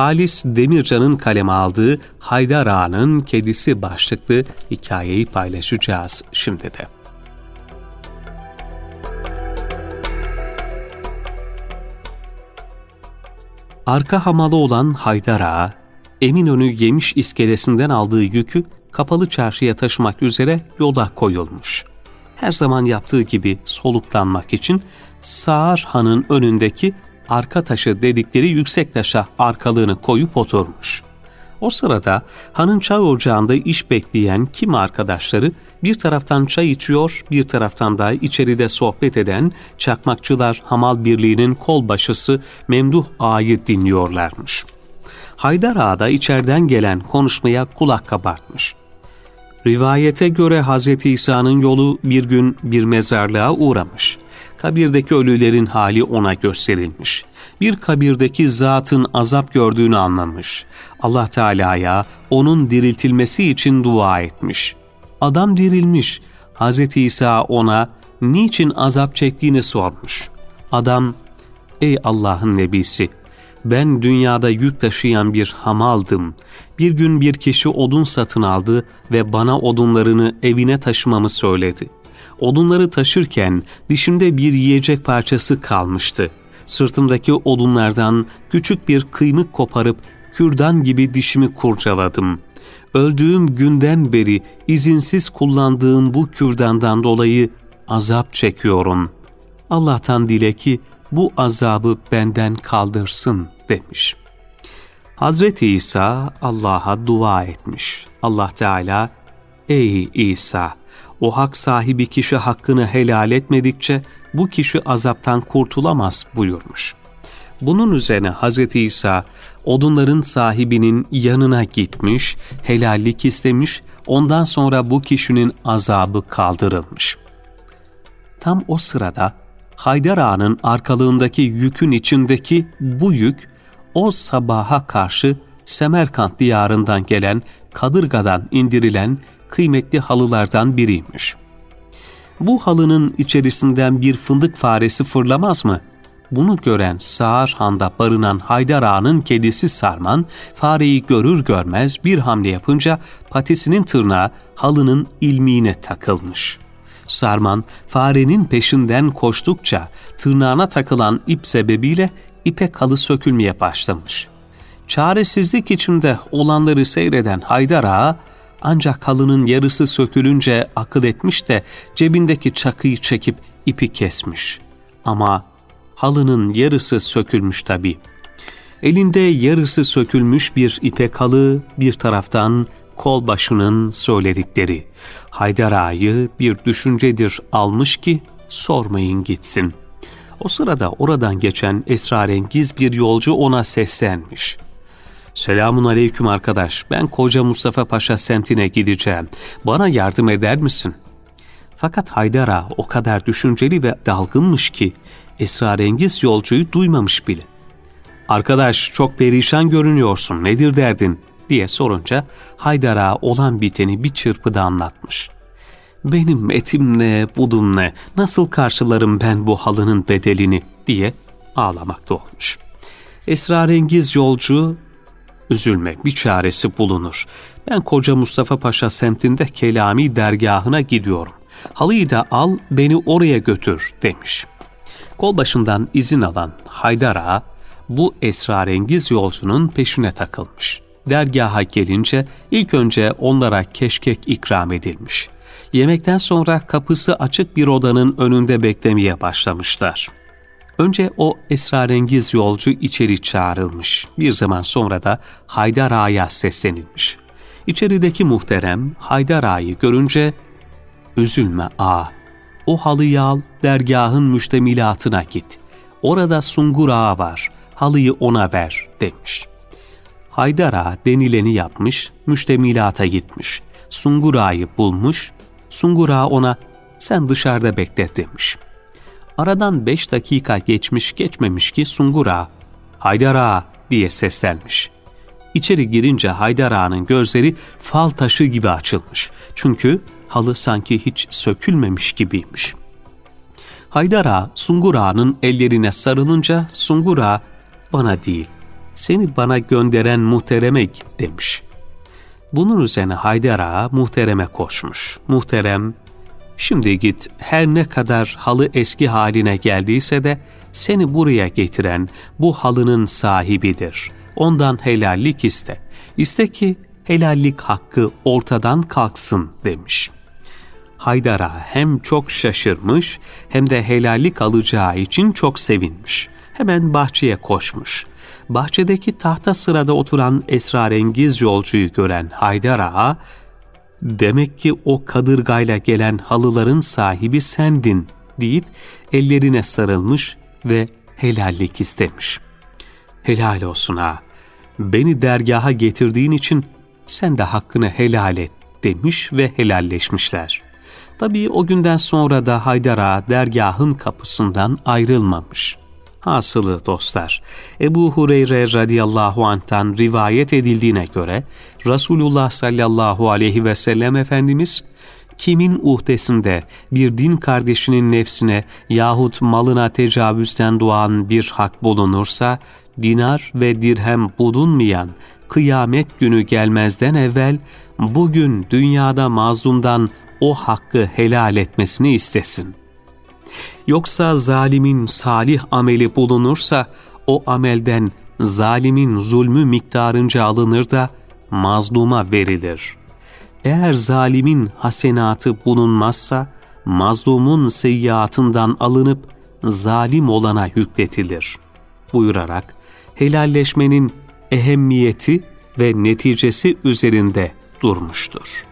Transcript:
Halis Demircan'ın kaleme aldığı Haydar Ağa'nın Kedisi başlıklı hikayeyi paylaşacağız şimdi de. Arka hamalı olan Haydar Ağa, Eminönü Yemiş iskelesinden aldığı yükü kapalı çarşıya taşımak üzere yola koyulmuş. Her zaman yaptığı gibi soluklanmak için Sağır Han'ın önündeki arka taşı dedikleri yüksek taşa arkalığını koyup oturmuş. O sırada hanın çay ocağında iş bekleyen kim arkadaşları bir taraftan çay içiyor, bir taraftan da içeride sohbet eden Çakmakçılar Hamal Birliği'nin kol başısı Memduh Ağa'yı dinliyorlarmış. Haydar Ağa da içeriden gelen konuşmaya kulak kabartmış. Rivayete göre Hz. İsa'nın yolu bir gün bir mezarlığa uğramış. Kabirdeki ölülerin hali ona gösterilmiş. Bir kabirdeki zatın azap gördüğünü anlamış. Allah Teala'ya onun diriltilmesi için dua etmiş. Adam dirilmiş. Hz. İsa ona niçin azap çektiğini sormuş. Adam, ''Ey Allah'ın nebisi, ben dünyada yük taşıyan bir hamaldım. Bir gün bir kişi odun satın aldı ve bana odunlarını evine taşımamı söyledi. Odunları taşırken dişimde bir yiyecek parçası kalmıştı. Sırtımdaki odunlardan küçük bir kıymık koparıp kürdan gibi dişimi kurcaladım. Öldüğüm günden beri izinsiz kullandığım bu kürdandan dolayı azap çekiyorum. Allah'tan dile ki bu azabı benden kaldırsın demiş. Hazreti İsa Allah'a dua etmiş. Allah Teala, ey İsa, o hak sahibi kişi hakkını helal etmedikçe bu kişi azaptan kurtulamaz buyurmuş. Bunun üzerine Hz. İsa odunların sahibinin yanına gitmiş, helallik istemiş, ondan sonra bu kişinin azabı kaldırılmış. Tam o sırada Haydar Ağa'nın arkalığındaki yükün içindeki bu yük o sabaha karşı Semerkant diyarından gelen kadırgadan indirilen kıymetli halılardan biriymiş. Bu halının içerisinden bir fındık faresi fırlamaz mı? Bunu gören Sağır Han'da barınan Haydar Ağa'nın kedisi Sarman, fareyi görür görmez bir hamle yapınca patisinin tırnağı halının ilmiğine takılmış.'' Sarman farenin peşinden koştukça tırnağına takılan ip sebebiyle ipe kalı sökülmeye başlamış. Çaresizlik içinde olanları seyreden Haydar Ağa ancak halının yarısı sökülünce akıl etmiş de cebindeki çakıyı çekip ipi kesmiş. Ama halının yarısı sökülmüş tabii. Elinde yarısı sökülmüş bir ipe kalı bir taraftan kolbaşının söyledikleri. Haydar Ağa'yı bir düşüncedir almış ki sormayın gitsin. O sırada oradan geçen esrarengiz bir yolcu ona seslenmiş. Selamun aleyküm arkadaş, ben koca Mustafa Paşa semtine gideceğim. Bana yardım eder misin? Fakat Haydar Ağa o kadar düşünceli ve dalgınmış ki esrarengiz yolcuyu duymamış bile. Arkadaş çok perişan görünüyorsun, nedir derdin? diye sorunca Haydar Ağa olan biteni bir çırpıda anlatmış. Benim etim ne, budum ne, nasıl karşılarım ben bu halının bedelini diye ağlamakta olmuş. Esrarengiz yolcu, üzülme bir çaresi bulunur. Ben koca Mustafa Paşa semtinde Kelami dergahına gidiyorum. Halıyı da al beni oraya götür demiş. Kolbaşından izin alan Haydar Ağa bu esrarengiz yolcunun peşine takılmış dergaha gelince ilk önce onlara keşkek ikram edilmiş. Yemekten sonra kapısı açık bir odanın önünde beklemeye başlamışlar. Önce o esrarengiz yolcu içeri çağrılmış. Bir zaman sonra da Haydar Ağa'ya seslenilmiş. İçerideki muhterem Haydar Ağa'yı görünce ''Üzülme ağa, o halıyı al dergahın müştemilatına git. Orada Sungur Ağa var, halıyı ona ver.'' demiş. Haydar Ağa denileni yapmış, müştemilata gitmiş. Sungur Ağa'yı bulmuş, Sungur Ağa ona sen dışarıda bekle demiş. Aradan beş dakika geçmiş geçmemiş ki Sungur Ağa, Haydar Ağa diye seslenmiş. İçeri girince Haydar Ağa'nın gözleri fal taşı gibi açılmış. Çünkü halı sanki hiç sökülmemiş gibiymiş. Haydar Ağa, Sungur Ağa'nın ellerine sarılınca Sungur Ağa, bana değil, seni bana gönderen muhtereme git demiş. Bunun üzerine Haydar Ağa muhtereme koşmuş. Muhterem, şimdi git her ne kadar halı eski haline geldiyse de seni buraya getiren bu halının sahibidir. Ondan helallik iste. İste ki helallik hakkı ortadan kalksın demiş. Haydar Ağa hem çok şaşırmış hem de helallik alacağı için çok sevinmiş. Hemen bahçeye koşmuş. Bahçedeki tahta sırada oturan esrarengiz yolcuyu gören Haydar Ağa, demek ki o kadırgayla gelen halıların sahibi sendin deyip ellerine sarılmış ve helallik istemiş. Helal olsun ha, beni dergaha getirdiğin için sen de hakkını helal et demiş ve helalleşmişler. Tabii o günden sonra da Haydar Ağa dergahın kapısından ayrılmamış. Hasılı dostlar, Ebu Hureyre radıyallahu anh'tan rivayet edildiğine göre Resulullah sallallahu aleyhi ve sellem Efendimiz kimin uhdesinde bir din kardeşinin nefsine yahut malına tecavüzden doğan bir hak bulunursa, dinar ve dirhem bulunmayan kıyamet günü gelmezden evvel bugün dünyada mazlumdan o hakkı helal etmesini istesin. Yoksa zalimin salih ameli bulunursa o amelden zalimin zulmü miktarınca alınır da mazluma verilir. Eğer zalimin hasenatı bulunmazsa mazlumun seyyiatından alınıp zalim olana yükletilir. Buyurarak helalleşmenin ehemmiyeti ve neticesi üzerinde durmuştur.